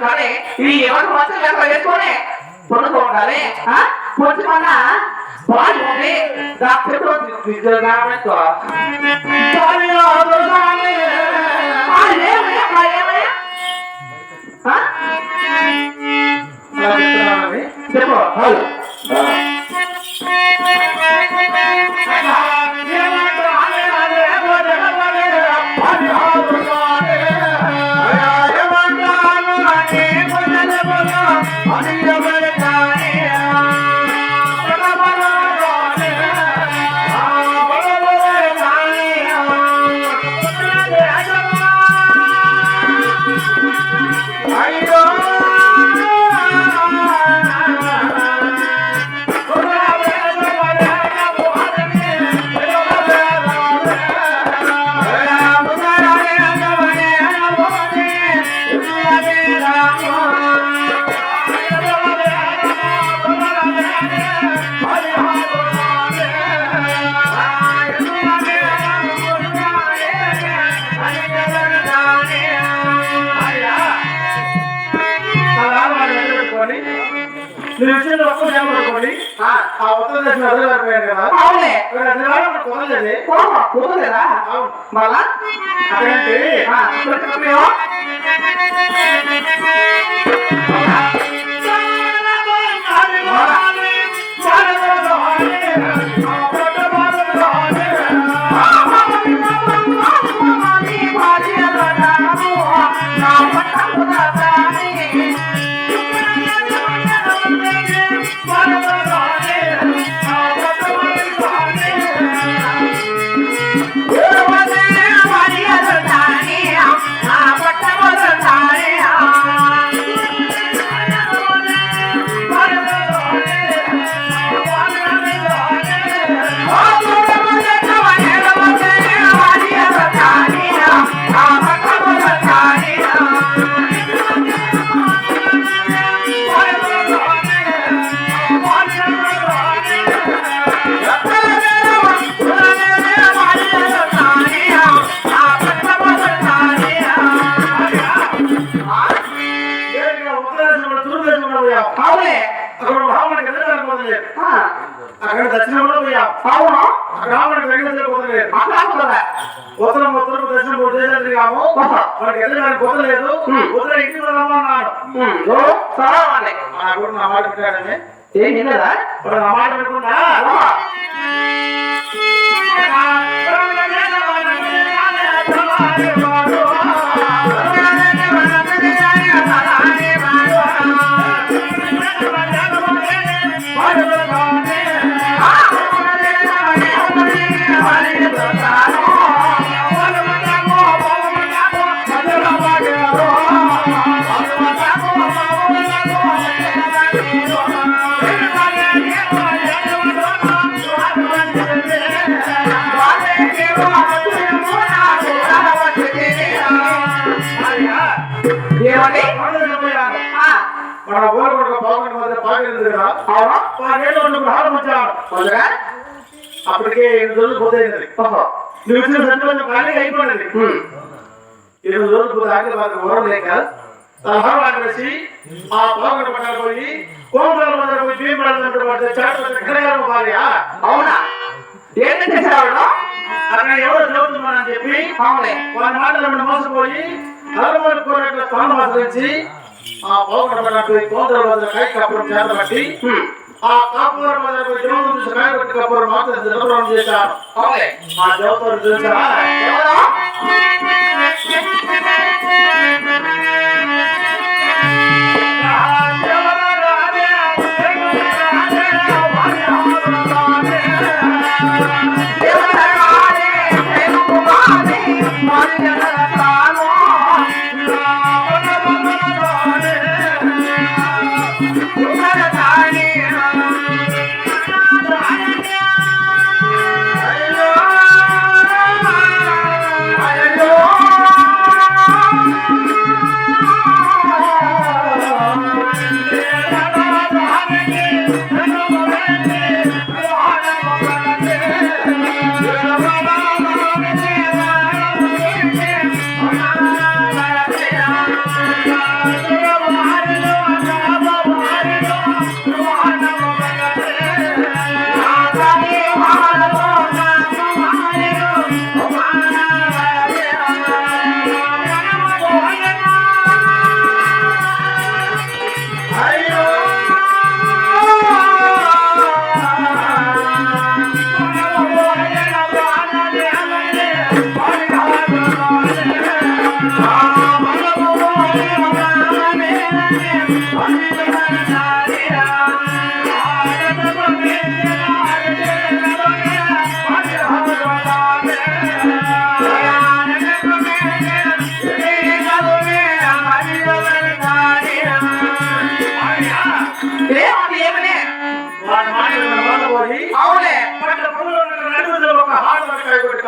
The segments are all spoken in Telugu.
కానీ ఈ ఎవరు మంచి లెక్క వేసుకొని పొడుతూ ఉండాలి ఆ? కొంచెం అన్నా బాగా చెప్పు మీరు ఇచ్చిన ఒక్క పడుకోండి ఆ, ఆ ఉత్తర దేశం వదిలిపోయారు కదా. దివాళి కుదరలేదు కుదరలేదా అవును. మళ్ళా? అదేంటి? బ్రాహ్మణుడికి వెంకటేశ్వర ఉత్తరం ఉత్తరం దక్షిణం మూడు దేశాలు మనకి ఎదురు పోతలేదు ఉత్తర ఇంటికి రమ్మన్నాడు చదవాలి నా కూడా నా మాట పెట్టాడని ఏం వినదా ఇప్పుడు నా మాట మన ఊరు కూడా పావుగంట మధ్య పాకెళ్ళింది కదా? వచ్చాడు మొదలుగా అప్పటికే ఎనిమిది రోజులు ఓహో. నువ్వు ఇచ్చిన సంతోషం అయిపోయింది. ఎనిమిది రోజులు పోతే ఆకలి ఊరం లేక ఆకలేసి ఆ పావుగంట పట్టాలు పోయి కోమరాల మధ్య పోయి బియ్యం పడాలంటే పడితే చాటు ఎక్కడగారు భార్య అవునా? ఏంటి చేసేవాళ్ళు అక్కడ ఎవరు చదువుతున్నానని చెప్పి వారి మాటలు మోసపోయి అలవాటు కోరికల స్థానం ఆశ్రయించి ఆ కోమరాల మధ్య కాయ కప్పురం చేతబట్టి. ఆ కాపురం పోయి జోలు చూసి కాయ కొట్టి కప్పురం మాత్రం జలపురం చేశారు. ఆ దేవతలు చూసా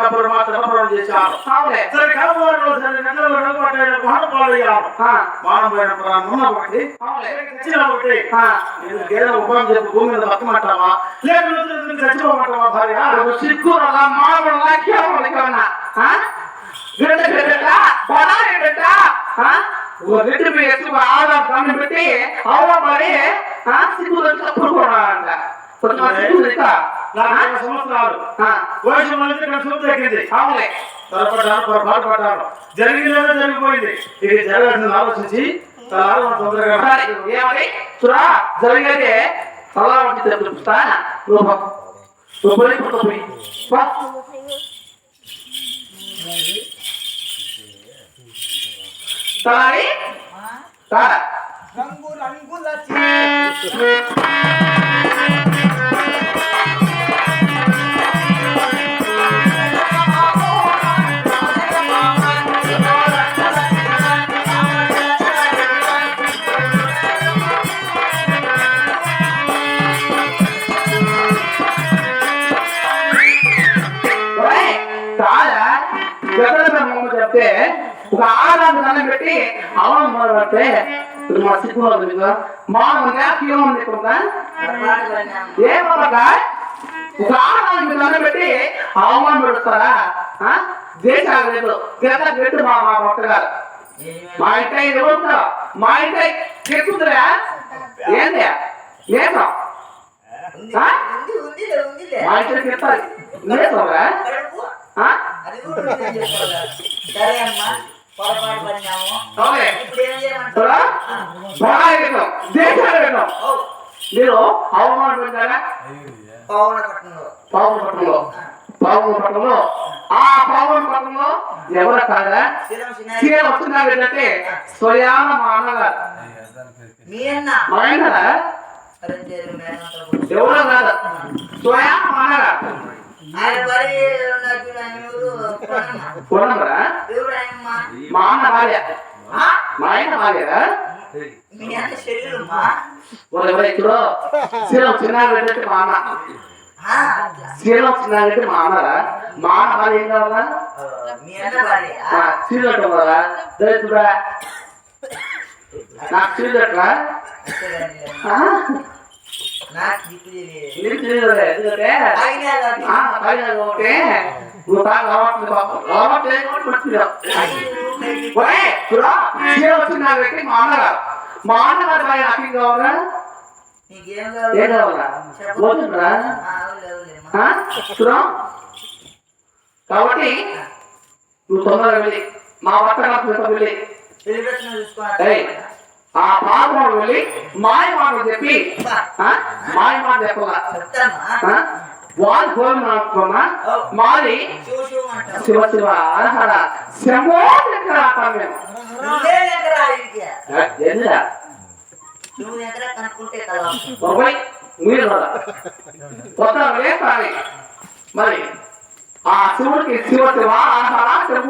వరకాయ కొట్టి కబురు మాత్రం అపహరణ చేశారు అవులే సరే కబురు సరే నెలలో నలుగురు వాహన పాలయ్యారు ఆ, మానం పోయిన ప్రాణం ఉన్న ఒకటి అవులే చచ్చిన ఒకటి ఆ, నేను ఏదో ఉపయోగం చెప్పి భూమి మీద బతకమంటావా లేకపోతే చచ్చిపోమంటావా భార్య నువ్వు సిగ్గురలా మామూలుగా కేవలం గడ్డ గడ్డ బడా గడ్డ రెడ్డి వేసి ఆధార్ దాన్ని పెట్టి అవునా మరి ఆ, సిగ్గు ఇరవై సంవత్సరాలు. వయసు మళ్ళీ ఇక్కడ చూపు తగ్గింది అవులే త్వరపడ్డాను పొరపాటు పడ్డాను. జరిగిందేదో జరిగిపోయింది. ఇది జరగాల్సింది ఆలోచించి తొందరగా ఏమని చూరా జరిగేది తలా వంటి తెలుపుతా నువ్వు నువ్వు పోయి. తలారి. రంగు రంగుల ఆరాధన దండం పెట్టి అవడం పెట్టి అవమానం పెడతారా ఆ? దేశాలు గత గట్టు మా మా మా ఇంటి ఎవరు మా ఇంటి చెప్పుందిరా ఏంది? ఏమో మా ఇంటికి సరే అమ్మా. పొరపాటు పడినాము ఇప్పుడు ఏం పెట్టాం దేశాలు పెట్టాం మీరు అవమానం పెట్టారా పౌనపట్నంలో పావుల పట్టణంలో పావుల పట్టణంలో ఆ పావుల పట్టణంలో ఎవరు కాదా? సీఎం వస్తున్నారు ఏంటంటే స్వయాన మా అన్నగారు మీ అన్న మా చేరు. ఎవరో కాదు? స్వయాన మా అన్నగారు ఆయన భార్య ఉన్నారు చూడు, ఆయన ఎవరు? పొన్నమ్మ. చూడమరా ఎవరు ఆయనమ్మ? మా అన్న భార్య ఆ? మా ఆయన భార్య మీ అన్న శరీరమ్మా ఎవరు ఇప్పుడు సీఎం చిన్న ఏంటంటే మా అన్న ఆ, అట్లా. సీఎం చిన్న అంటే మా అన్నరా మా అన్న భార్య ఏం కావాలా మీ అన్న భార్య సీరియల్ కదా దరిద్రుడా నాకు సీరియల్ నువ్వు తాగి పెట్టి మా అన్నగారు. మా అన్నగారు భార్య నాకు ఏం కావాలా? ఏం కాబట్టి నువ్వు తొందరగా వెళ్ళి మా నాకు వెళ్ళి. సెలబ్రేషన్ చూసుకో. ఏయ్, ఆ పాపం వెళ్ళి మాయ మాటలు చెప్పి ఆ, మాయ మాట చెప్పాలా చెప్తామా? ఆ, వారి గోవింద అనుకున్నా మాది శివ శివ అరహర శంభో దగ్గర మేము మీరు కొత్త ఆ శివుడికి శివ శివ అరహర శంభో